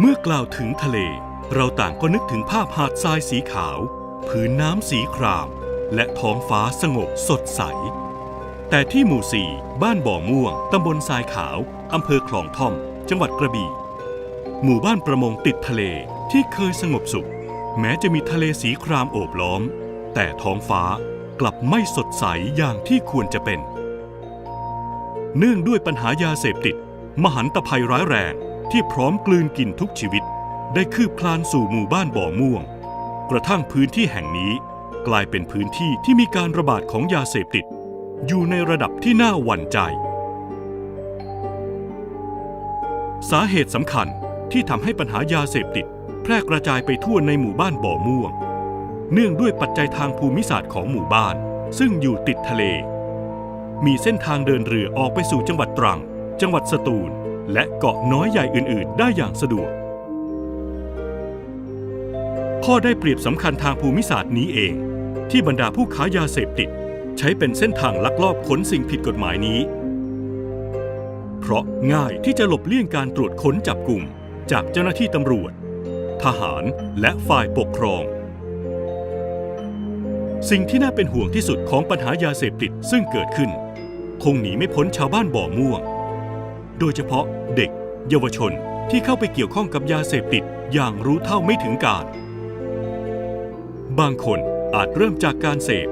เมื่อกล่าวถึงทะเล เราต่างก็นึกถึงภาพหาดทรายสีขาว ผืนน้ำสีคราม และท้องฟ้าสงบสดใส แต่ที่หมู่สี่บ้านบ่อม่วงตำบลทรายขาวอำเภอคลองท่อม จังหวัดกระบี่ หมู่บ้านประมงติดทะเลที่เคยสงบสุข แม้จะมีทะเลสีครามโอบล้อม แต่ท้องฟ้ากลับไม่สดใสอย่างที่ควรจะเป็น เนื่องด้วยปัญหายาเสพติด มหันตภัยร้ายแรง ที่พร้อมกลืนกินทุกชีวิต ได้คืบคลานสู่หมู่บ้านบ่อม่วง กระทั่งพื้นที่แห่งนี้ กลายเป็นพื้นที่ที่มีการระบาดของยาเสพติด อยู่ในระดับที่น่าหวั่นใจ สาเหตุสำคัญที่ทำให้ปัญหายาเสพติด แพร่กระจายไปทั่วในหมู่บ้านบ่อม่วง เนื่องด้วยปัจจัยทางภูมิศาสตร์ของหมู่บ้าน ซึ่งอยู่ติดทะเล มีเส้นทางเดินเรือออกไปสู่จังหวัดตรัง จังหวัดสตูล และเกาะน้อยใหญ่อื่น ๆ ได้อย่างสะดวก ข้อได้เปรียบสำคัญทางภูมิศาสตร์นี้เอง ที่บรรดาผู้ค้ายาเสพติด ใช้เป็นเส้นทางลักลอบขนสิ่งผิดกฎหมายนี้ เพราะง่ายที่จะหลบเลี่ยงการตรวจค้นจับกลุ่ม จากเจ้าหน้าที่ตำรวจ ทหารและฝ่ายปกครอง สิ่งที่น่าเป็นห่วงที่สุดของปัญหายาเสพติดซึ่งเกิดขึ้น คงหนีไม่พ้นชาวบ้านบ่อม่วง โดยเฉพาะเด็ก เยาวชนที่เข้าไปเกี่ยวข้องกับยาเสพติดอย่างรู้เท่าไม่ถึงการ บางคนอาจเริ่มจากการเสพ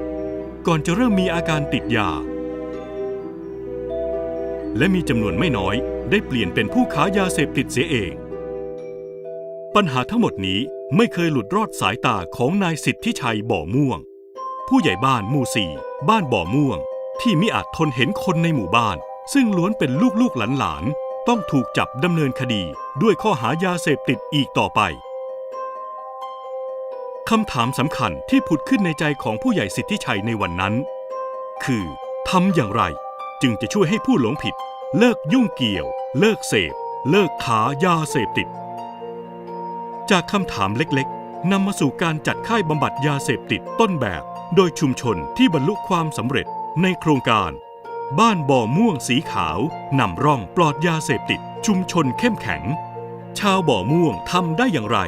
ก่อนจะเริ่มมีอาการติดยา และมีจำนวนไม่น้อยได้เปลี่ยนเป็นผู้ค้ายาเสพติดเสียเอง ปัญหาทั้งหมดนี้ไม่เคยหลุดรอดสายตาของนายสิทธิชัยบ่อม่วง ผู้ใหญ่บ้านหมู่สี่บ้านบ่อม่วง ที่มิอาจทนเห็นคนในหมู่บ้าน ซึ่งล้วนเป็นลูกๆหลานๆต้องถูกจับดำเนินคดีด้วยข้อหายาเสพติดอีกต่อไปคำถามสำคัญที่ผุดขึ้นในใจของผู้ใหญ่สิทธิชัยในวันนั้น คือทำอย่างไรจึงจะช่วยให้ผู้หลงผิด เลิกยุ่งเกี่ยว เลิกเสพ เลิกค้ายาเสพติด จากคำถามเล็กๆนำมาสู่การจัดค่ายบำบัดยาเสพติดต้นแบบ โดยชุมชนที่บรรลุความสำเร็จในโครงการ บ้านบ่อม่วงสีขาวนำร่องปลอดยาเสพติด ชุมชนเข้มแข็ง ชาวบ่อม่วงทำได้อย่างไร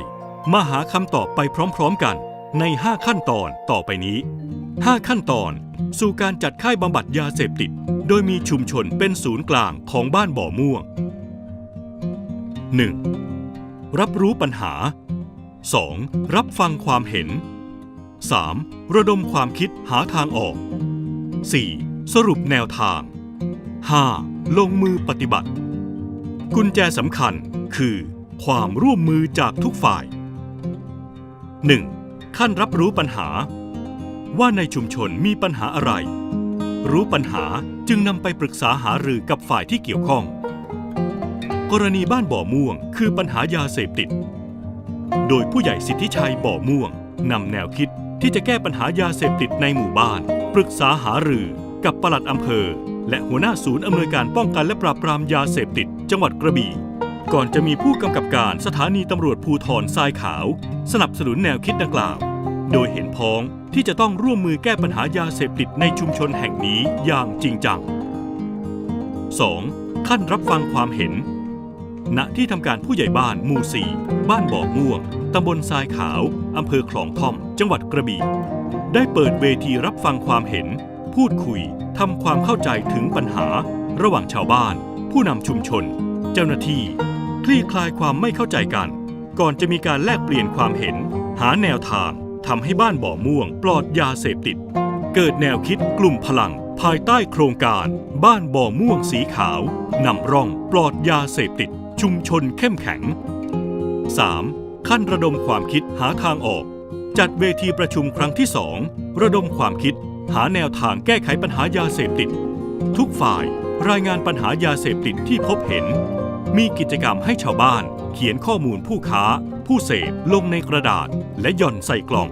มาหาคำตอบไปพร้อมๆกัน ใน 5 ขั้นตอนต่อไปนี้ 5 ขั้นตอน สู่การจัดค่ายบำบัดยาเสพติด โดยมีชุมชนเป็นศูนย์กลางของบ้านบ่อม่วง 1. รับรู้ปัญหา 2. รับฟังความเห็น 3. ระดมความคิดหาทางออก 4. สรุปแนวทาง 5. ลงมือปฏิบัติ กุญแจสำคัญคือ ความร่วมมือจากทุกฝ่าย 1. ขั้นรับรู้ปัญหา ว่าในชุมชนมีปัญหาอะไร รู้ปัญหาจึงนำไปปรึกษาหารือกับฝ่ายที่เกี่ยวข้อง กรณีบ้านบ่อม่วง คือปัญหายาเสพติด โดยผู้ใหญ่สิทธิชัยบ่อม่วงนำแนวคิดที่จะแก้ปัญหายาเสพติดในหมู่บ้าน ปรึกษาหารือ กับปลัดอำเภอ และหัวหน้าศูนย์อำนวยการป้องกันและปราบปรามยาเสพติด จังหวัดกระบี่ ก่อนจะมีผู้กำกับการสถานีตำรวจภูธรทรายขาว สนับสนุนแนวคิดดังกล่าว โดยเห็นพ้องที่จะต้องร่วมมือแก้ปัญหายาเสพติดในชุมชนแห่งนี้อย่างจริงจัง 2. ขั้นรับฟังความเห็น ณ ที่ทำการผู้ใหญ่บ้านหมู่สี่บ้านบ่อม่วง ตำบลทรายขาว อำเภอคลองท่อม จังหวัดกระบี่ ได้เปิดเวทีรับฟังความเห็น พูดคุยทำความเข้าใจถึงปัญหา ระหว่างชาวบ้าน ผู้นำชุมชน เจ้าหน้าที่ คลี่คลายความไม่เข้าใจกัน ก่อนจะมีการแลกเปลี่ยนความเห็น หาแนวทางทำให้บ้านบ่อม่วง ปลอดยาเสพติด เกิดแนวคิดกลุ่มพลัง ภายใต้โครงการ บ้านบ่อม่วงสีขาวนำร่องปลอดยาเสพติด ชุมชนเข้มแข็ง 3. ขั้นระดมความคิดหาทางออก จัดเวทีประชุมครั้งที่2ระดมความคิด หาแนวทางแก้ไขปัญหายาเสพติด ทุกฝ่ายรายงานปัญหายาเสพติดที่พบเห็น มีกิจกรรมให้ชาวบ้าน เขียนข้อมูลผู้ค้า ผู้เสพลงในกระดาษและหย่อนใส่กล่อง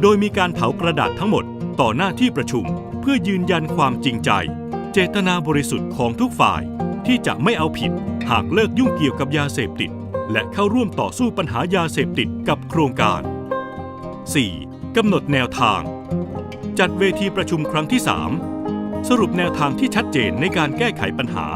โดยมีการเผากระดาษทั้งหมดต่อหน้าที่ประชุมเพื่อยืนยันความจริงใจ เจตนาบริสุทธิ์ของทุกฝ่ายที่จะไม่เอาผิดหากเลิกยุ่งเกี่ยวกับยาเสพติด และเข้าร่วมต่อสู้ปัญหายาเสพติดกับโครงการ 4. กำหนดแนวทาง จัดเวทีประชุมครั้งที่ 3 สรุปแนวทางที่ชัดเจนในการแก้ไขปัญหา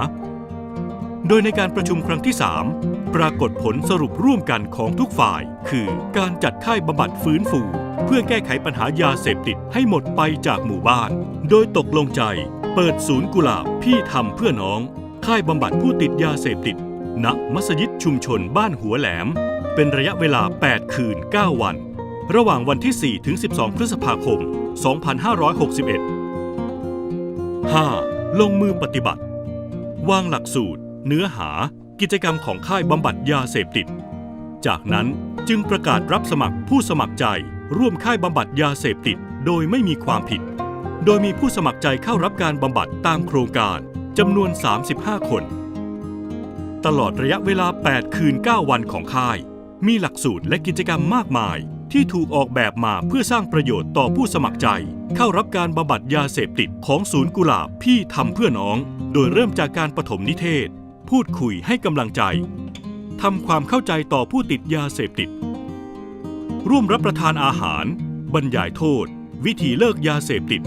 โดยในการประชุมครั้งที่ 3 ปรากฏผลสรุปร่วมกันของทุกฝ่าย คือการจัดค่ายบำบัดฟื้นฟู เพื่อแก้ไขปัญหายาเสพติดให้หมดไปจากหมู่บ้าน โดยตกลงใจ เปิดศูนย์กุหลาบพี่ทำเพื่อน้อง ค่ายบำบัดผู้ติดยาเสพติดณมัสยิดชุมชนบ้านหัวแหลม เป็นระยะเวลา 8 คืน 9 วัน ระหว่างวันที่ 4 ถึง 12 พฤษภาคม 2561 5. ลงมือปฏิบัติ วางหลักสูตร เนื้อหา กิจกรรมของค่ายบำบัดยาเสพติด จากนั้นจึงประกาศรับสมัครผู้สมัครใจ ร่วมค่ายบำบัดยาเสพติด โดยไม่มีความผิด โดยมีผู้สมัครใจเข้ารับการบำบัดตามโครงการจำนวน 35 คน ตลอดระยะเวลา 8 คืน 9 วันของค่าย มีหลักสูตรและกิจกรรมมากมาย ที่ถูกออกแบบมาเพื่อสร้างประโยชน์ต่อผู้สมัครใจ เข้ารับการบำบัดยาเสพติดของศูนย์กุหลาบพี่ทำเพื่อน้อง โดยเริ่มจากการปฐมนิเทศ พูดคุยให้กำลังใจทำความเข้าใจต่อผู้ติดยาเสพติด ร่วมรับประทานอาหาร บรรยายโทษ วิธีเลิกยาเสพติด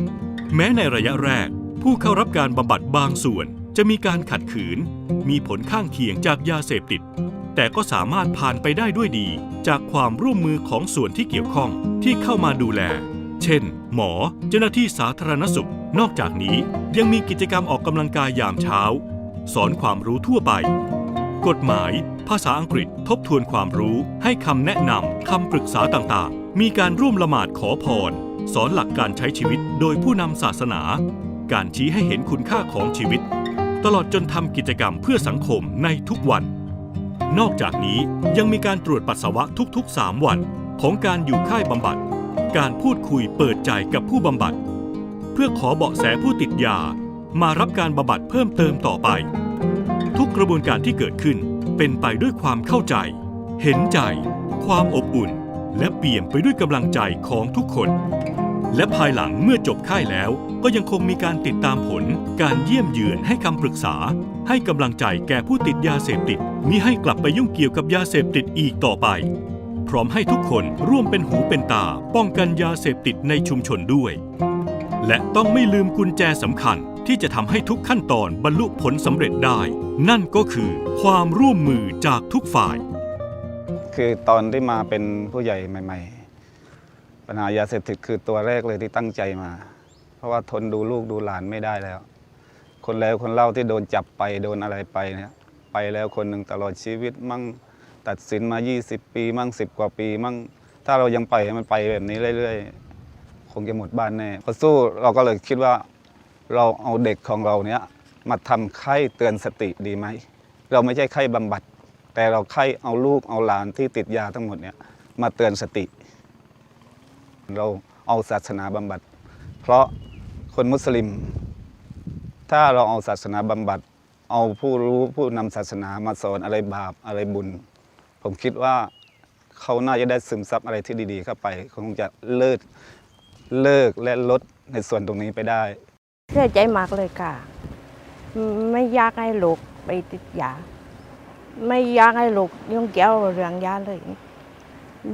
แม้ในระยะแรก ผู้เข้ารับการบำบัดบางส่วน จะมีการขัดขืน มีผลข้างเคียงจากยาเสพติด แต่ก็สามารถผ่านไปได้ด้วยดี จากความร่วมมือของส่วนที่เกี่ยวข้องที่เข้ามาดูแล เช่น หมอ เจ้าหน้าที่สาธารณสุข นอกจากนี้ยังมีกิจกรรมออกกำลังกายยามเช้า สอนความรู้ทั่วไป กฎหมาย ภาษาอังกฤษทบทวนความรู้ ให้คำแนะนำคำปรึกษาต่างๆ มีการร่วมละหมาดขอพร สอนหลักการใช้ชีวิตโดยผู้นำศาสนา การชี้ให้เห็นคุณค่าของชีวิต ตลอดจนทำกิจกรรมเพื่อสังคมในทุกวัน นอกจากนี้ยังมีการตรวจปัสสาวะทุกๆ 3 วันของการอยู่ค่ายบำบัด การพูดคุยเปิดใจกับผู้บำบัด เพื่อขอเบาะแสผู้ติดยา มารับการบำบัดเพิ่มเติมต่อไป ทุกกระบวนการที่เกิดขึ้นเป็นไปด้วยความเข้าใจ เห็นใจ ความอบอุ่น และเปี่ยมไปด้วยกำลังใจของทุกคน และภายหลังเมื่อจบค่ายแล้ว ก็ยังคงมีการติดตามผล การเยี่ยมเยือนให้คำปรึกษา ให้กำลังใจแก่ผู้ติดยาเสพติดมิให้กลับไปยุ่งเกี่ยวกับยาเสพติดอีกต่อไป พร้อมให้ทุกคนร่วมเป็นหูเป็นตา ป้องกันยาเสพติดในชุมชนด้วย และต้องไม่ลืมกุญแจสำคัญที่จะทำให้ทุกขั้นตอนบรรลุผลสำเร็จได้ นั่นก็คือความร่วมมือจากทุกฝ่าย คือตอนที่มาเป็นผู้ใหญ่ใหม่ ๆ ปัญหายาเสพติดคือตัวแรกเลยที่ตั้งใจมา เพราะว่าทนดูลูกดูหลานไม่ได้แล้ว คนแล้วคนเล่าที่โดนจับไปโดนอะไรไปเนี่ยไปแล้วคนหนึ่งตลอดชีวิตมั่งตัดสินมา 20 ปีมั่ง10 กว่าปีมั่งถ้าเรายังปล่อยให้มันไปแบบนี้เรื่อยๆ คงจะหมดบ้านแน่พอสู้เราก็เลยคิดว่าเราเอาเด็กของเราเนี้ยมาทำค่ายเตือนสติดีไหม เราไม่ใช่ค่ายบำบัด แต่เราใครเอาลูกเอาหลานที่ติดยาทั้งหมดเนี่ยมาเตือนสติ เราเอาศาสนาบำบัด เพราะคนมุสลิม ถ้าเราเอาศาสนาบำบัด เอาผู้รู้ผู้นำศาสนามาสอนอะไรบาปอะไรบุญ ผมคิดว่าเขาน่าจะได้ซึมซับอะไรที่ดีๆเข้าไปคงจะเลิกเลิกและลดในส่วนตรงนี้ไปได้เสียใจมากเลยค่ะ ไม่อยากให้ลูกไปติดยา ไม่อยากให้ลูกยุ่งเกี่ยวเรื่องยาเลย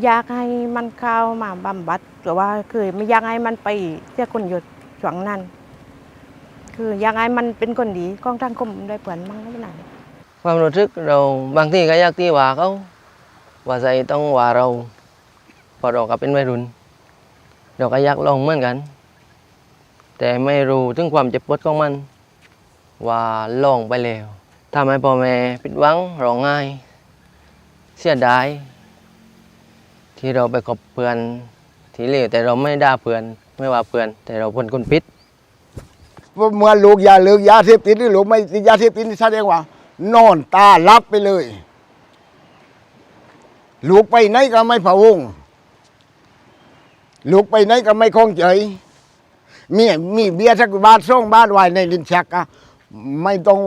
อยากให้มันเข้ามาบำบัดแต่ว่าคือไม่อยากให้มันไปเสียคนหยุดช่วงนั้น คืออยากให้มันเป็นคนดีของทางคมได้เปลี่ยนมั่งไม่นานความรู้สึกเราบางทีก็อยากที่ว่าเขาว่าใจต้องว่าเราพอเราก็เป็นวัยรุ่นเราก็อยากลองเหมือนกัน แต่ไม่รู้ถึงความเจ็บปวดของมัน ว่าลองไปแล้วทำให้พ่อแม่ผิดหวังร้องไห้เสียดาย ที่เราไปคบเพื่อนที่เลวแต่เราไม่ด่าเพื่อนไม่ว่าเพื่อน แต่เราเป็นคนผิดว่าเมื่อลูกยาเลิกยาเสพติดหรือลูกไม่ติดยาเสพติดนี่แสดงว่า นอนตาลับไปเลย ลูกไปไหนก็ไม่ผะวงลูกไปไหนก็ไม่คงใจมีมีเบียร์สักบาทสองบาทไว้ในลิ้นชักอะไม่ต้อง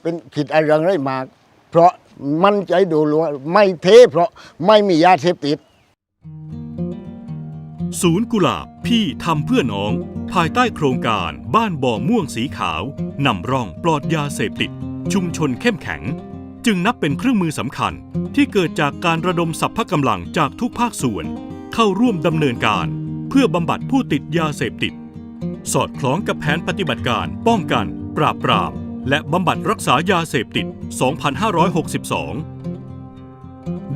เป็นผิดอะไรอะไรมาก เพราะมันใจดูรู้ว่าไม่เทเพราะไม่มียาเสพติด ศูนย์กุหลาบพี่ทำเพื่อน้อง ภายใต้โครงการบ้านบ่อม่วงสีขาวนำร่องปลอดยาเสพติด ชุมชนเข้มแข็ง จึงนับเป็นเครื่องมือสำคัญที่เกิดจากการระดมสรรพกำลังจากทุกภาคส่วน เข้าร่วมดำเนินการ เพื่อบำบัดผู้ติดยาเสพติด สอดคล้องกับแผนปฏิบัติการป้องกัน ปราบปราม และบำบัดรักษายาเสพติด 2562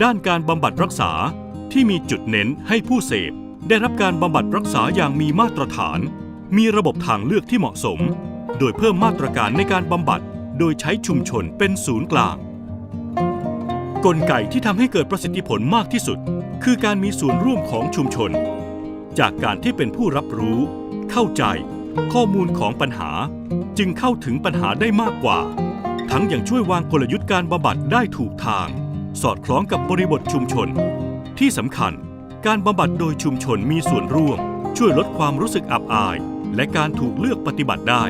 ด้านการบำบัดรักษา ที่มีจุดเน้นให้ผู้เสพ ได้รับการบำบัดรักษาอย่างมีมาตรฐาน มีระบบทางเลือกที่เหมาะสม โดยเพิ่มมาตรการในการบำบัด โดยใช้ชุมชนเป็นศูนย์กลาง กลไกที่ทำให้เกิดประสิทธิผลมากที่สุด คือการมีส่วนร่วมของชุมชน จากการที่เป็นผู้รับรู้ เข้าใจ ข้อมูลของปัญหา จึงเข้าถึงปัญหาได้มากกว่า ทั้งยังช่วยวางกลยุทธ์การบำบัดได้ถูกทาง สอดคล้องกับบริบทชุมชน ที่สำคัญ การบำบัดโดยชุมชนมีส่วนร่วม ช่วยลดความรู้สึกอับอาย และการถูกเลือกปฏิบัติได้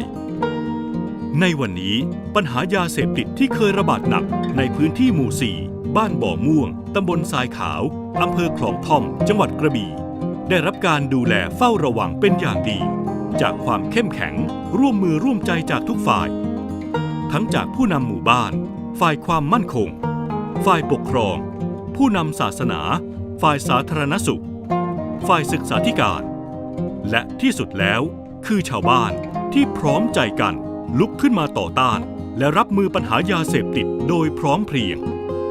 ในวันนี้ปัญหายาเสพติดที่เคยระบาดหนักในพื้นที่หมู่ 4 บ้านบ่อม่วง ตำบลทรายขาวอำเภอคลองท่อม จังหวัดกระบี่ ได้รับการดูแลเฝ้าระวังเป็นอย่างดี จากความเข้มแข็ง ร่วมมือร่วมใจจากทุกฝ่าย ทั้งจากผู้นำหมู่บ้าน ฝ่ายความมั่นคง ฝ่ายปกครอง ผู้นำศาสนา ฝ่ายสาธารณสุข ฝ่ายศึกษาธิการ และที่สุดแล้วคือชาวบ้านที่พร้อมใจกันลุกขึ้นมาต่อต้าน และรับมือปัญหายาเสพติดโดยพร้อมเพรียง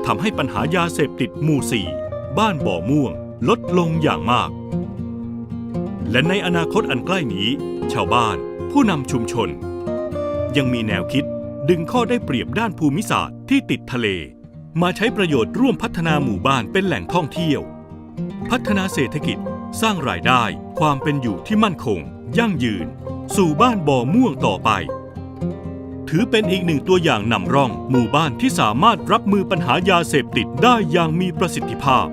ทำให้ปัญหายาเสพติดหมู่4บ้านบ่อม่วง ลดลงอย่างมาก และในอนาคตอันใกล้นี้ ชาวบ้านผู้นำชุมชน ยังมีแนวคิดดึงข้อได้เปรียบด้านภูมิศาสตร์ที่ติดทะเล มาใช้ประโยชน์ร่วมพัฒนาหมู่บ้านเป็นแหล่งท่องเที่ยว พัฒนาเศรษฐกิจสร้างรายได้ความเป็นอยู่ที่มั่นคง ยั่งยืน สู่บ้านบ่อม่วงต่อไป ถือเป็นอีกหนึ่งตัวอย่างนำร่องหมู่บ้านที่สามารถรับมือปัญหายาเสพติดได้อย่างมีประสิทธิภาพ